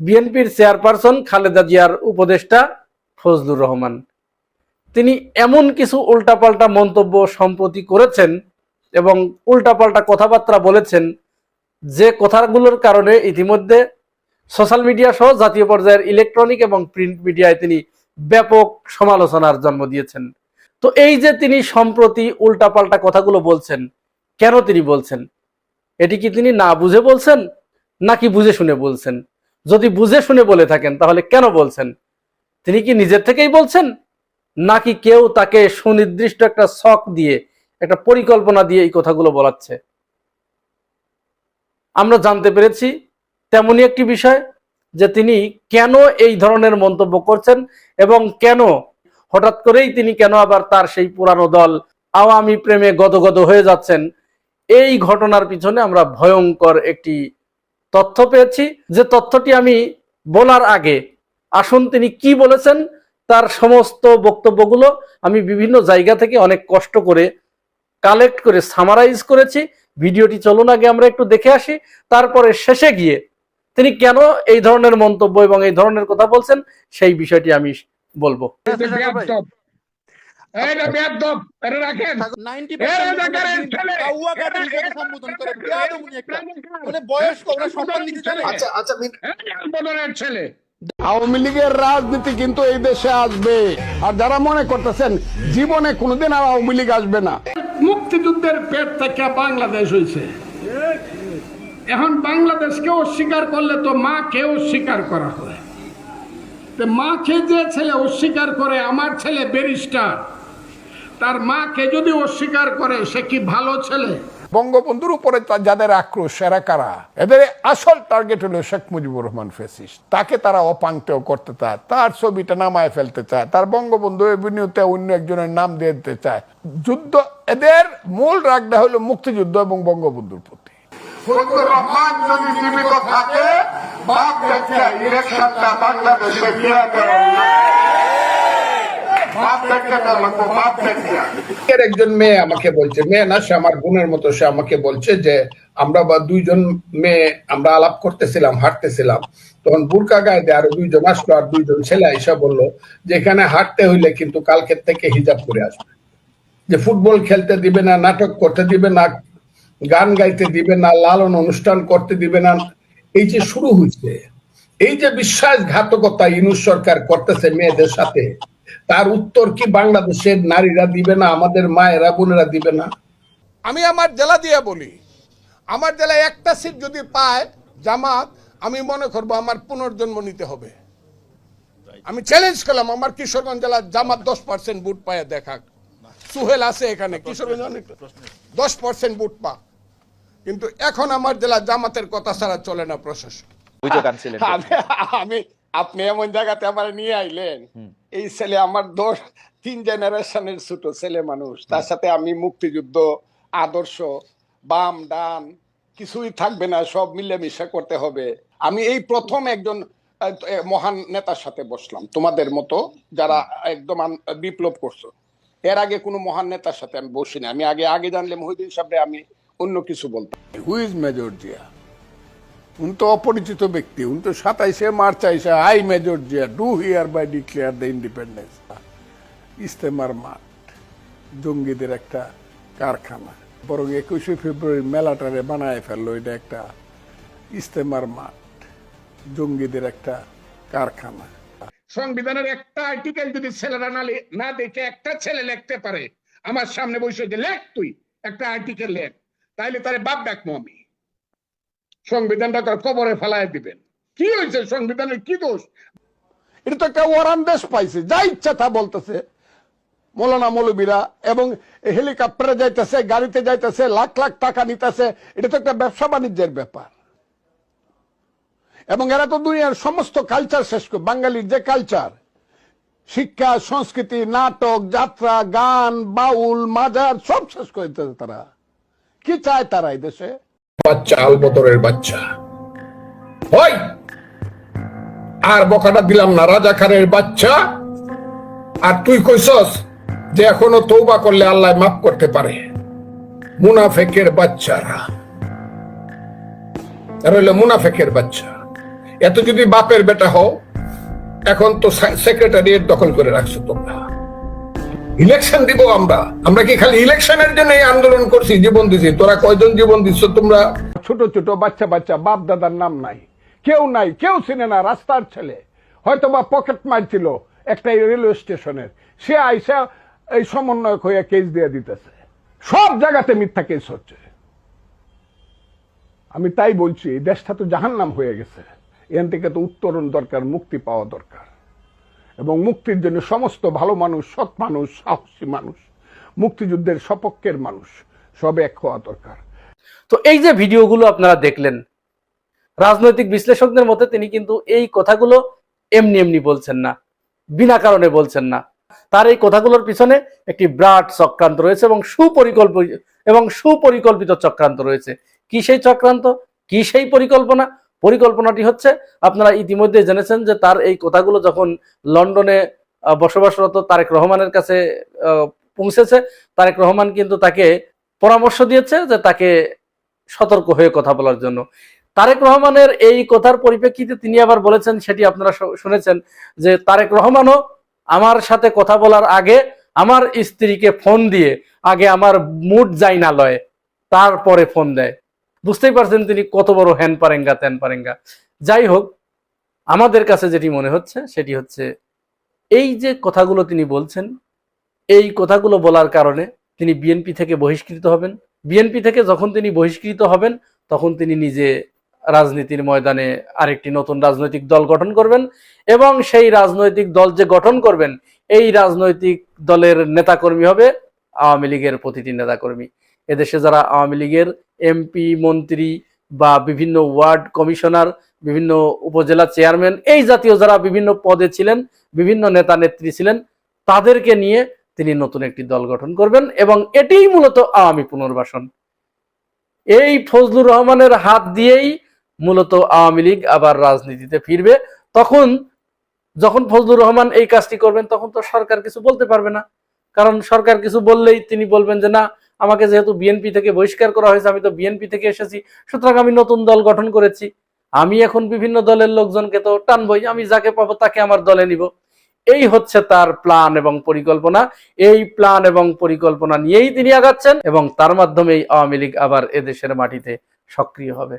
বিএনপির চেয়ারপারসন খালেদা জিয়ার উপদেষ্টা ফজলুর রহমান। তিনি এমন কিছু উল্টাপাল্টা মন্তব্য সম্প্রতি করেছেন এবং উল্টাপাল্টা কথাবার্তা বলেছেন যে কথাগুলোর কারণে ইতিমধ্যে সোশ্যাল মিডিয়া সহ জাতীয় পর্যায়ের ইলেকট্রনিক এবং প্রিন্ট মিডিয়ায় তিনি ব্যাপক সমালোচনার জন্ম দিয়েছেন। তো এই যে তিনি সম্প্রতি উল্টাপাল্টা কথাগুলো বলছেন, কেন তিনি বলছেন? এটি কি তিনি না বুঝে বলছেন নাকি বুঝে শুনে বলছেন? যদি বুঝে শুনে বলে থাকেন, তাহলে কেন বলছেন? তিনি কি নিজের থেকেই বলছেন? নাকি কেউ তাকে সুনির্দিষ্ট একটা শখ দিয়ে, একটা পরিকল্পনা দিয়ে এই কথাগুলো বলাচ্ছে? আমরা জানতে পেরেছি তেমনই একটি বিষয়, যে তিনি কেন এই ধরনের মন্তব্য করছেন এবং কেন হঠাৎ করেই তিনি কেন আবার তার সেই পুরানো দল আওয়ামী প্রেমে গদগদ হয়ে যাচ্ছেন? এই ঘটনার পিছনে আমরা ভয়ঙ্কর একটি তথ্য পেয়েছি। যে তথ্যটি আমি বলার আগে আসুন তিনি কি বলেছেন, তার সমস্ত বক্তব্যগুলো আমি বিভিন্ন জায়গা থেকে অনেক কষ্ট করে কালেক্ট করে, সামারাইজ করেছি। ভিডিওটি চলুন আগে আমরা একটু দেখে আসি। তারপরে শেষে গিয়ে তিনি কেন এই ধরনের মন্তব্য এবং এই ধরনের কথা বলছেন, সেই বিষয়টি আমি বলব। এটা বেয়াদব। এটা রাখেন। 90% এরা লোক জাকারের ওনাকে ছেলে। কাউয়া কাদের হিসেবে সম্বোধন করে। বেয়াদব উনি একটা। মানে বয়স্ক, ওনার সম্মান দিতে জানে আচ্ছা আচ্ছা মিন- ছেলে আওয়ামী লীগের রাজনীতি কিন্তু এই দেশে আসবে আর যারা মনে করতেছেন জীবনে কোনোদিন আর আওয়ামী লীগ আসবে না মুক্তিযুদ্ধের পেট থেকে বাংলাদেশ হয়েছে এখন বাংলাদেশ বাংলাদেশকে অস্বীকার করলে তো মা মাকে অস্বীকার করা হয় তো মাকে যে ছেলে অস্বীকার করে আমার ছেলে ব্যারিস্টার তার মাকে যদি অস্বীকার করে সে কি ভালো ছেলে? বঙ্গবন্ধুর উপরে যাদের আক্রোশ এরা কারা? এদের আসল টার্গেট হলো শেখ মুজিবুর রহমান ফেসিস তাকে তারা অপাঙ্ক্তেও করতে চায় তার ছবিটা নামায় ফেলতে চায় তার বঙ্গবন্ধু অভিনীতে অন্য একজনের নাম দিয়ে দিতে চায়। যুদ্ধ এদের মূল রাগটা হলো মুক্তিযুদ্ধ এবং বঙ্গবন্ধুর প্রতি। রহমান যদি জীবিত থাকে বাপ দেখে ইলেকশনটা বাংলাদেশে ফিরে দেবেন না। বাপ দেখে দেওয়া লাগবে, বাপ দেখে এর একজন মেয়ে আমাকে বলছে, মেয়ে না, সে আমার বোনের মতো, সে আমাকে বলছে যে, আমরা বা দুইজন মেয়ে, আমরা আলাপ করতেছিলাম, হাঁটতেছিলাম। তখন বুরকা গায়ে আরও দুইজন আসলো, আর দুইজন ছেলে এসে বলল যে, এখানে হাঁটতে হইলে কিন্তু কালকের থেকে হিজাব করে আসবে। যে ফুটবল খেলতে দিবে না, নাটক করতে দিবে না, গান গাইতে দিবে না, লালন অনুষ্ঠান করতে দিবে না। এই যে শুরু হয়েছে এই যে বিশ্বাসঘাতকতা ইনুস সরকার করতেছে মেয়েদের সাথে তার উত্তর কি বাংলাদেশের নারীরা দিবে না আমাদের মায়েরা বোনেরা দিবে না? আমি আমার জেলা দিয়ে বলি আমার জেলায় একটা সিট যদি পায় জামাত আমি মনে করব আমার পুনর্জন্ম নিতে হবে। আমি চ্যালেঞ্জ করলাম আমার কিশোরগঞ্জ জেলার জামাত দশ পার্সেন্ট বুট পায় দেখাক। সুহেল আছে এখানে কিশোরগঞ্জ অনেক দশ পার্সেন্ট বুট পা। কিন্তু এখন আমার জেলা জামাতের কথা ছাড়া চলে না প্রশাসন। আমি আপনি এমন জায়গাতে আমার নিয়ে আইলেন। এই ছেলে আমার দোষ তিন জেনারেশনের ছোট ছেলে মানুষ। তার সাথে আমি মুক্তিযুদ্ধ আদর্শ বাম ডান কিছুই থাকবে না সব মিলেমিশে করতে হবে। আমি এই প্রথম একজন মহান নেতার সাথে বসলাম তোমাদের মতো যারা একদম বিপ্লব করছ। এর আগে কোনো মহান নেতার সাথে আমি বসিনি। আমি আগে আগে জানলে মহিদিন সাহেব আমি অন্য কিছু বলতাম। হুইজ মেজর জিয়া উনি তো অপরিচিত ব্যক্তি, উনি তো সাতাইশে মার্চ আইসে, I major Zia, do hereby declare the independence ইস্তেমার মাঠ, জঙ্গিদের একটা কারখানা। বরং একুশে ফেব্রুয়ারি মেলাটারে বানায় ফেলল, এটা একটা ইস্তেমার মাঠ, জঙ্গিদের একটা কারখানা। সংবিধানের একটা আর্টিকেল যদি ছেলেরা না না দেখে, একটা ছেলে লিখতে পারে, আমার সামনে বসে যে, লেখ তুই, একটা আর্টিকেল লেখ। তাইলে তারে বাপ ডাকবো আমি। সংবিধানটা কবরে ফেলায় দিবেন। কি হয়েছে সংবিধানের কি দোষ? এটা তো একটা ওরান দেশ পাইছে, যা ইচ্ছা তা বলতেছে। মৌলানা মৌলবীরা এবং হেলিকপ্টারে যাইতেছে, গাড়িতে যাইতেছে, লাখ লাখ টাকা নিতেছে, এটা তো একটা ব্যবসা বাণিজ্যের ব্যাপার। এবং এরা তো দুনিয়ার সমস্ত কালচার শেষ করে, বাঙালির যে কালচার শিক্ষা, সংস্কৃতি, নাটক, যাত্রা, গান, বাউল, মাজার, সব শেষ করে তারা। কি চায় তারা এই দেশে? বাচ্চা আলবদরের বাচ্চা। হয় আর বকাটা দিলাম না রাজাখানের বাচ্চা। আর তুই কইসস যে এখনও তৌবা করলে আল্লাহ মাফ করতে পারে। মুনাফেকের বাচ্চারা। এরা হইল মুনাফেকের বাচ্চা। এত যদি বাপের বেটা হও, এখন তো সেক্রেটারিয়েট দখল করে রাখছো তোমরা। ইলেকশন দিব আমরা। আমরা কি খালি ইলেকশনের জন্য এই আন্দোলন করছি, জীবন দিছি? তোরা কয়জন জীবন দিচ্ছ তোমরা? ছোট ছোট বাচ্চা বাচ্চা, বাপ, দাদার নাম নাই। কেউ নাই, কেউ চিনে না রাস্তার ছেলে। হয়তো বা পকেট মারছিল একটা রেলওয়ে স্টেশনের। সে আইসা এই সমন্বয়ক হয়ে কেস দিয়ে দিতেছে। সব জায়গাতে মিথ্যা কেস হচ্ছে। আমি তাই বলছি, এই দেশটা তো জাহান্নাম হয়ে গেছে। এখান থেকে তো উত্তরণ দরকার, মুক্তি পাওয়া দরকার। এবং মুক্তির জন্য সমস্ত ভালো মানুষ, সৎ মানুষ, সাহসী মানুষ, মুক্তিযুদ্ধের সপক্ষের মানুষ, সব এক হওয়া দরকার। তো এই যে ভিডিওগুলো আপনারা দেখলেন, রাজনৈতিক বিশ্লেষকদের মতে তিনি কিন্তু এই কথাগুলো এমনি এমনি বলছেন না, বিনা কারণে বলছেন না। তার এই কথাগুলোর পিছনে একটি ব্রাড চক্রান্ত রয়েছে এবং সুপরিকল্পিত এবং সুপরিকল্পিত চক্রান্ত রয়েছে। কি সেই চক্রান্ত? কি সেই পরিকল্পনা? পরিকল্পনাটি হচ্ছে, আপনারা ইতিমধ্যে জেনেছেন যে তার এই কথাগুলো যখন লন্ডনে বসবাসরত তারেক রহমানের কাছে পৌঁছেছে, তারেক রহমান কিন্তু তাকে পরামর্শ দিয়েছে যে তাকে সতর্ক হয়ে কথা বলার জন্য। তারেক রহমানের এই কথার পরিপ্রেক্ষিতে তিনি আবার বলেছেন, সেটি আপনারা শুনেছেন, যে তারেক রহমানও আমার সাথে কথা বলার আগে আমার স্ত্রীকে ফোন দিয়ে, আগে আমার মুড যাই না লয়, তারপরে ফোন দেয়। বুঝতেই পারছেন তিনি কত বড় হ্যান পারেঙ্গা, ত্যান পারেঙ্গা। যাই হোক, আমাদের কাছে যেটি মনে হচ্ছে, সেটি হচ্ছে এই যে কথাগুলো তিনি বলছেন, এই কথাগুলো বলার কারণে তিনি বিএনপি থেকে বহিষ্কৃত হবেন। বিএনপি থেকে যখন তিনি বহিষ্কৃত হবেন, তখন তিনি নিজে রাজনীতির ময়দানে আরেকটি নতুন রাজনৈতিক দল গঠন করবেন এবং সেই রাজনৈতিক দল যে গঠন করবেন, এই রাজনৈতিক দলের নেতাকর্মী হবে আওয়ামী লীগের প্রতিটি নেতাকর্মী। এদেশে যারা আওয়ামী লীগের এমপি, মন্ত্রী বা বিভিন্ন ওয়ার্ড কমিশনার, বিভিন্ন উপজেলা চেয়ারম্যান, এই জাতীয় যারা বিভিন্ন পদে ছিলেন, বিভিন্ন নেতা নেত্রী ছিলেন, তাদেরকে নিয়ে তিনি নতুন একটি দল গঠন করবেন এবং এটিই মূলত আওয়ামী পুনর্বাসন। এই ফজলুর রহমানের হাত দিয়েই মূলত আওয়ামী লীগ আবার রাজনীতিতে ফিরবে। তখন যখন ফজলুর রহমান এই কাজটি করবেন, তখন তো সরকার কিছু বলতে পারবে না। কারণ সরকার কিছু বললেই তিনি বলবেন যে, না আমাকে যেহেতু বিএনপি থেকে বহিষ্কার করা হয়েছে, আমি তো বিএনপি থেকে এসেছি, সুতরাং আমি নতুন দল গঠন করেছি। আমি এখন বিভিন্ন দলের লোকজনকে তো টানবই, আমি যাকে পাবো তাকে আমার দলে নিব। এই হচ্ছে তার প্ল্যান এবং পরিকল্পনা। এই প্ল্যান এবং পরিকল্পনা নিয়েই তিনি আগাচ্ছেন এবং তার মাধ্যমেই আওয়ামী লীগ আবার এদেশের মাটিতে সক্রিয় হবে।